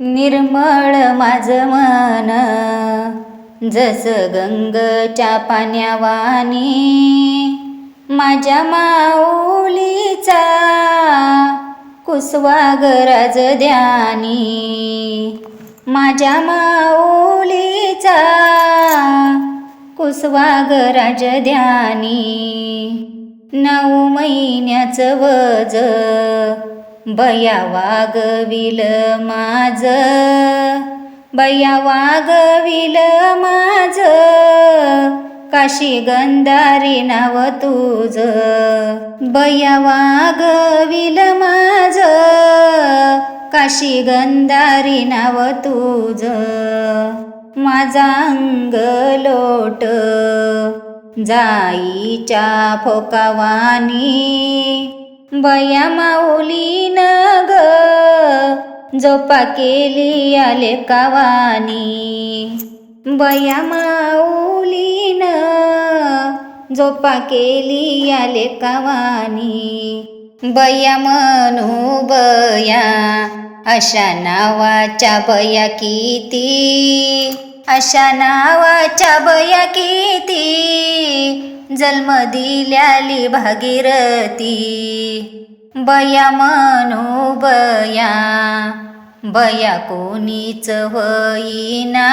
निर्मळ माझं मन. जस गंगच्या पाण्यावानी माझ्या माऊलीचा कुसवागराज ध्यानी माझ्या माऊलीचा कुसवागराज ध्यानी नऊ महिन्याचं वज बया वागविल माझ. बया वागविल माझ. काशी गंधारी नाव तुझ. बया वागविल माझ. काशी गंधारी नाव तुझ. माझा अंग लोट. जाईच्या फोकावानी बया माऊली न ग जोपा केली आले कावानी. बया माऊली न जोपा केली आले कावानी. बया म्हणू बया अशा नावाच्या बया किती. अशा नावाच्या बया किती. जन्म दिल्याली भागीरथी. बया म्हणू बया बया कोणीच होईना.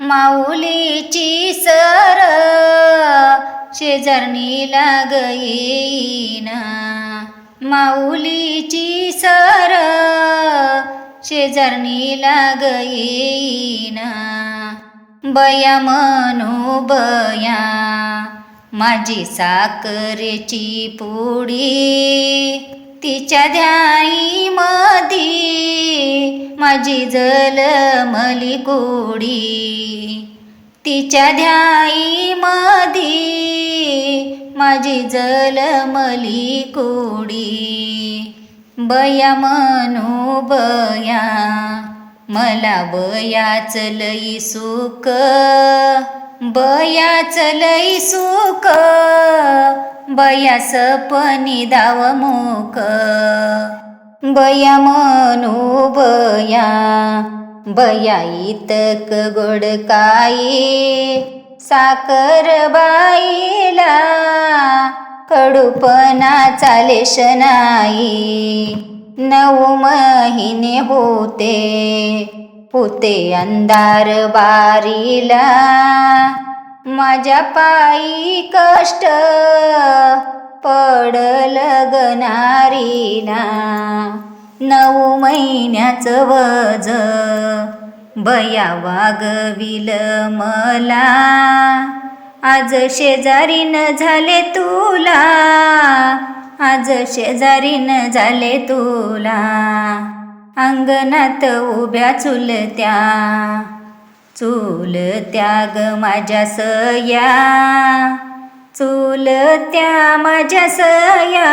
माऊलीची सर शेजारणी लागईना माऊलीची सर शेजारणी लागईना बया म्हणू बया माझी साखरेची पुडी तिच्या ध्याई मधी माझी जलमली कोडी तिच्या ध्याई मधी माझी जलमली कोडी बया म्हणू बया मला बयाच लई सुख बयाच लई सुख बया सपनी दाव मुख बया म्हणू बया बया इतक गोड काई साकर बाईला कडूपणा चालेश नाही. नऊ महिने होते. होते अंधार बारीला माझ्या पायी कष्ट पडल गनारीला नऊ महिन्याचं वज बया वागविल मला. आज शेजारीन झाले तुला. आज शेजारीन झाले तुला. अंगणात उभ्या चुलत्या. चूल त्याग माझ्या सया. चुलत्या माझ्या सया.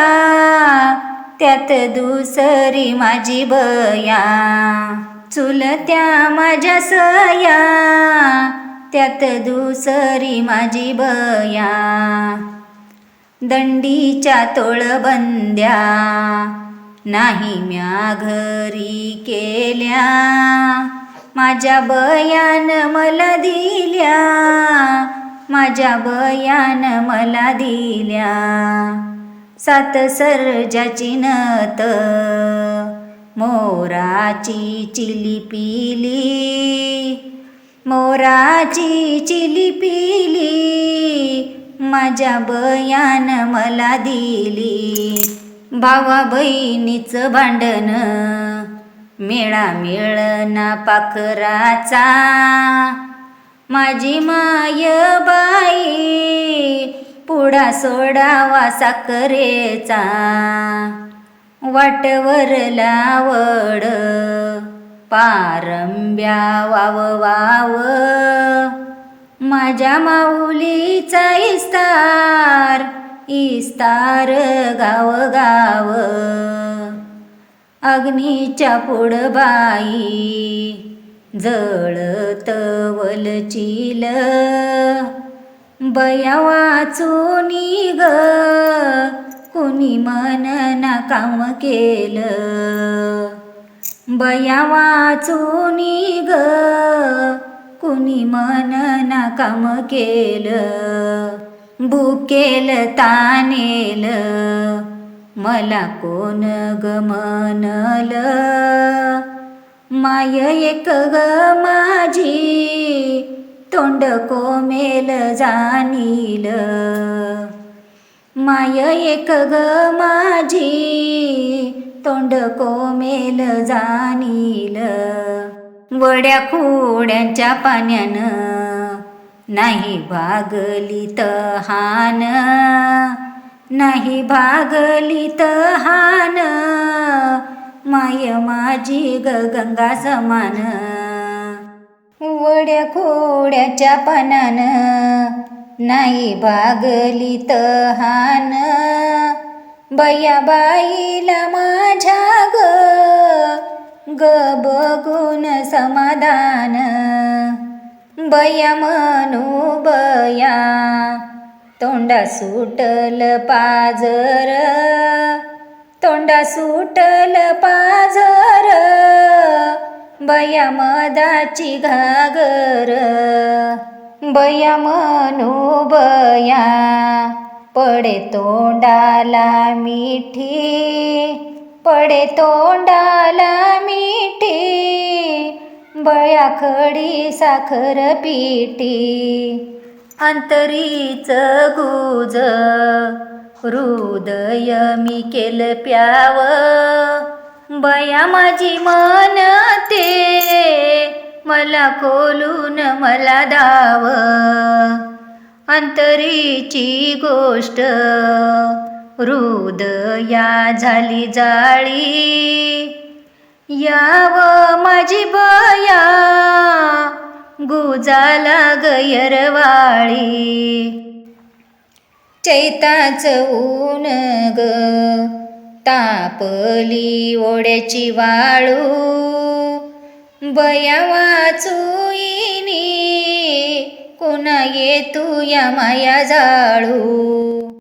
त्यात दुसरी माझी बया. चुलत्या माझ्या सया. त्यात दुसरी माझी बया. दंडीच्या तोळबंद्या नाही म्या घरी केल्या. माझ्या बयान मला दिल्या माझ्या बयान मला दिल्या. सात सर्जाची नत मोराची चिली पिली. मोराची चिली पिली माझ्या बयान मला दिली. भावा बहिणीचं भांडण मेळा मिळना पाखराचा. माझी माय बाई पुढा सोडावा साखरेचा. वाटवर लावड पारंब्या वाव वाव. माझ्या माऊलीचा इस्तार इस्तार गाव गाव अग्नीच्या पुढं बाई जळत वलचिल. बया वाचून ग कुणी मन ना काम केलं. बया वाचून ग कुणी मन ना काम केलं भुकेल तानेल मला कोण ग म्हणल माय एक ग माझी तोंड कोमेल जाणील. माय एक ग माझी तोंड कोमेल जाणील. वड्या खोड्यांच्या पाण्यानं नाही भागली तहान. नाही भागली तहान. माय माझी ग गंगा समान. वड्या खोड्याच्या पानानं नाही भागली तहान. बया बाईला माझ्या ग ग बघून समाधान बया म्हणू बया तोंडा सुटल पाजर तोंडा सुटल पाजर बया मदाची घागर बया म्हणू बया पडे तोंडाला मिठी पडे तोंडाला मिठी बया साखर पिठी. अंतरीच गुज हृदय मी केलं प्याव. बया माझी मनते मला खोलून मला दाव. अंतरीची गोष्ट हृदया झाली जाळी. याव माझी बया गुजाला गयरवाळी चैताच ऊन ग तापली ओढ्याची वाळू. बया वाचुईनी कुणा ये तू या माया जाळू.